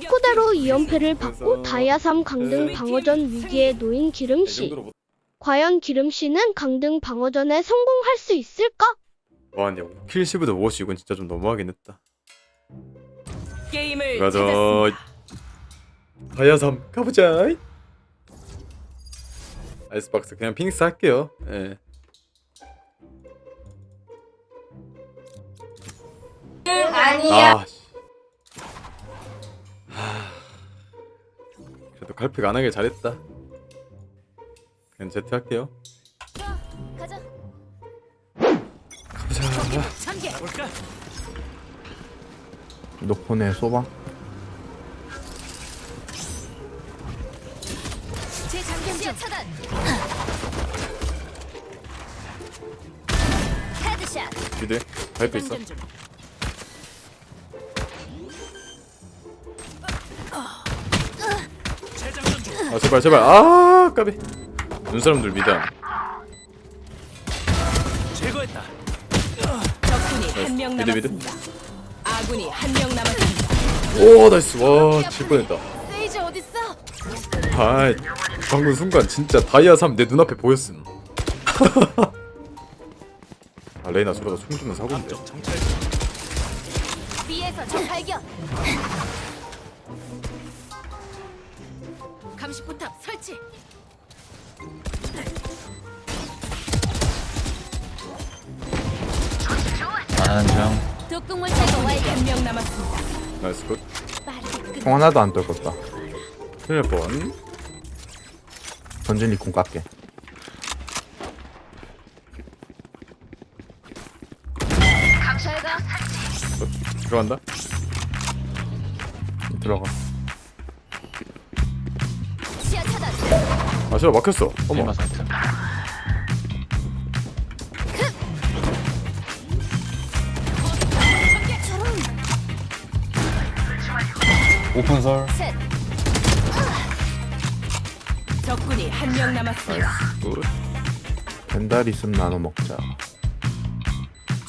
척후대로 2연패를 받고 그래서 다이아3 강등 방어전 위기에 놓인 이 기름씨. 과연 기름씨는 강등 방어전에 성공할 수 있을까? 뭐하냐고 킬 시브드 워시 이건 진짜 좀 너무하긴 했다 게임을 가자 찾았습니다. 다이아삼 가보자 아이스박스 그냥 핑스 할게요 예. 아 씨. 그래도 갈픽 안 하길 잘했다 그냥 제트 할게요 가자. 가보자 참게. 볼까? 녹폰에 소방 제 장경 시야 차단. 헤드샷. 미드 갈픽 있어 장전 중. 아 제발 제발 아 까비 눈사람들 안 제거했다. 적군이 한 명 미드, 미드. 남았습니다. 아군이 한 명 남았습니다. 오 나이스 와질 뻔했다 세이지 어딨어? 아 방금 순간 진짜 다이아 3 내 눈앞에 보였음 아 레이나 저러다 총 주면 사고인데 앞쪽 정찰. B에서 적 발견. 감시 포탑 설치. 중 독극물 제거 완료. 한 명 남았습니다. 나이스 굿 빠르게 끝. 총 하나도 안 떨궜다 큰일 뻔 전진이 궁 깎게. 어, 들어간다 들어가 아 제발 막혔어 어머 저런. 오픈설 셋. 적군이 한 명 남았습니다. 굿 벤달 있음 나눠 먹자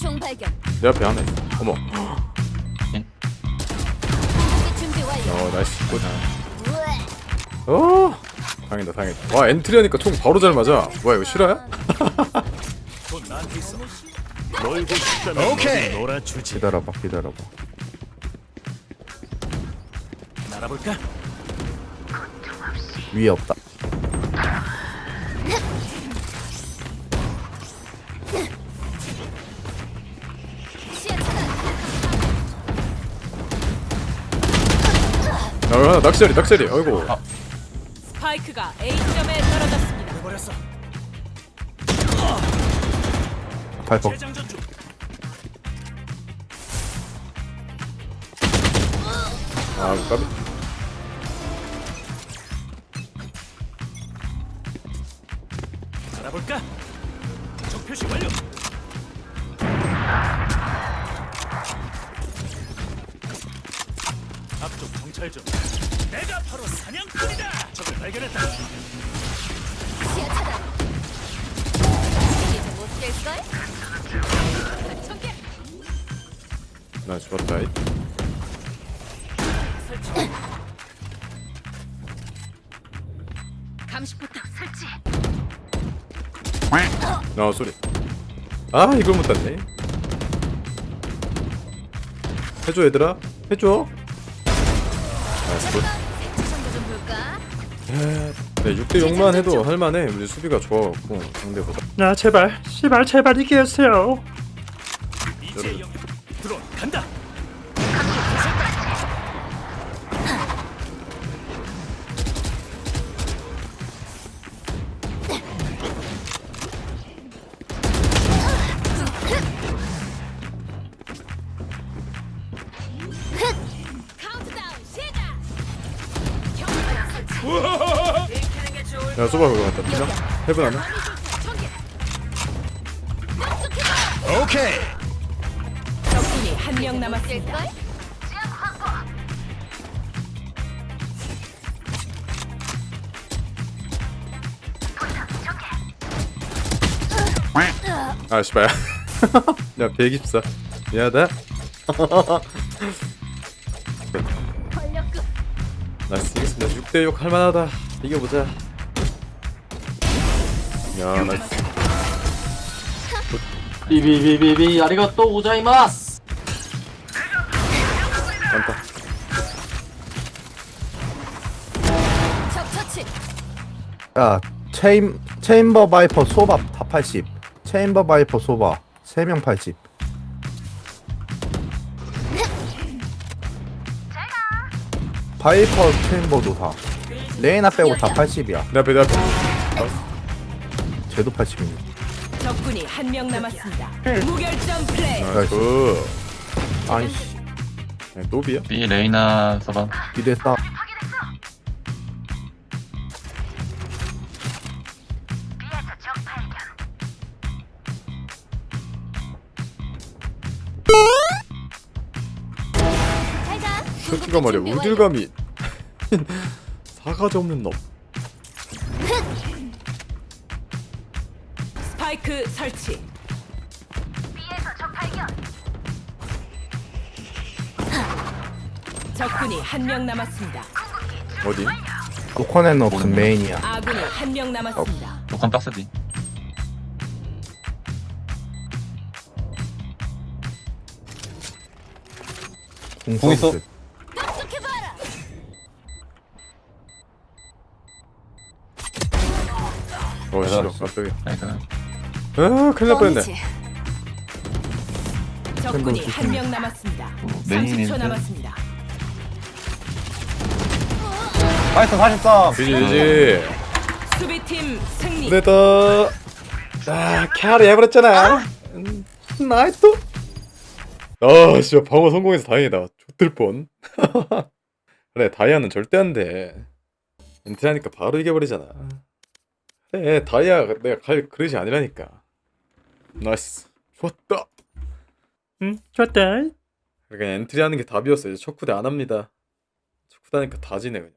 총 발견. 내 앞에 하나 있어 어머 공격기 준비 완료. 어 나이스 굿 우에. 어 당했다 당했다 와 엔트리 하니까 총 바로 잘 맞아 뭐야 이거 실화야? 놀고 싶다면 오케이. 놀아주지. 기다려봐 기다려봐 날아볼까? 위에 없다. 야 하나 낚시자리 낚시자리 아이고 스파이크가 A 지점에 떨어졌습니다. 버렸어. 재장전 중. 아 까비 알아볼까? 적 표시 완료. 앞쪽 정찰 중. 내가 바로 사냥꾼이다. 적을 발견했다. 시야 차단. 이제 못 깰걸? 전개. 나 죽었다 이. 설치. 감시 포탑 설치. 아 소리 아 이걸 못 땄네 해줘 얘들아 해줘 나이스 볼까? 네, 6대 6만 해도 할만해. 우리 수비가 좋아갖고 상대보다. 야 제발. 제발 제발 이게 해주세요. 이제 영역 드론 간다. 야 소바 그거 갖다 주자 해븐 하나? 적군이 한 명 남았습니다. 아 씨발. 야 124 미안하다. 나이스 이겼습니다. 6대6 할만하다. 이겨보자 야 나이스 비비비비비 아리가또 고자이마스 많다 적 처치. 야 체인 체인버 바이퍼 소바 다 80. 체인버 바이퍼 소바 3명 80. 바이퍼 체인버도 다. 레이나 빼고 다 80이야. 내 앞에 내 앞에 쟤도 80이네. 적군이 한 명 남았습니다. 무결점 플레이. 나이스 아이씨 야, 노비야? B 레이나 서반 기대다. 가. 새끼가 말이야. 우딜감이 사가지 없는 놈 스파이크 설치. 적군이 한 명 남았습니다. 어디? 로커넷 없음 메인이야. 아군이 한 명 남았습니다. 녹한 박스 D 공 있어. 어 싫어 깜짝이야 나이스 아 큰일 날 뻔했네. 뻥이지. 적군이 한 명 남았습니다. 메인인 30초 듯. 남았습니다. 파이터 43. 지지지 수비팀 승리. 됐다. 아 캐리 해버렸잖아. 음, 나이스 아 진짜 방어 성공해서 다행이다. 좆들 뻔. 그래 다이아는 절대 안돼. 엔트하니까 바로 이겨버리잖아. 그래 다이아 내가 갈 그릇이 아니라니까 나이스. 좋았다. 응, 좋다. 그냥 엔트리 하는 게 답이었어. 이제 척후대 안 합니다. 척후대 하니까 다 지네 그냥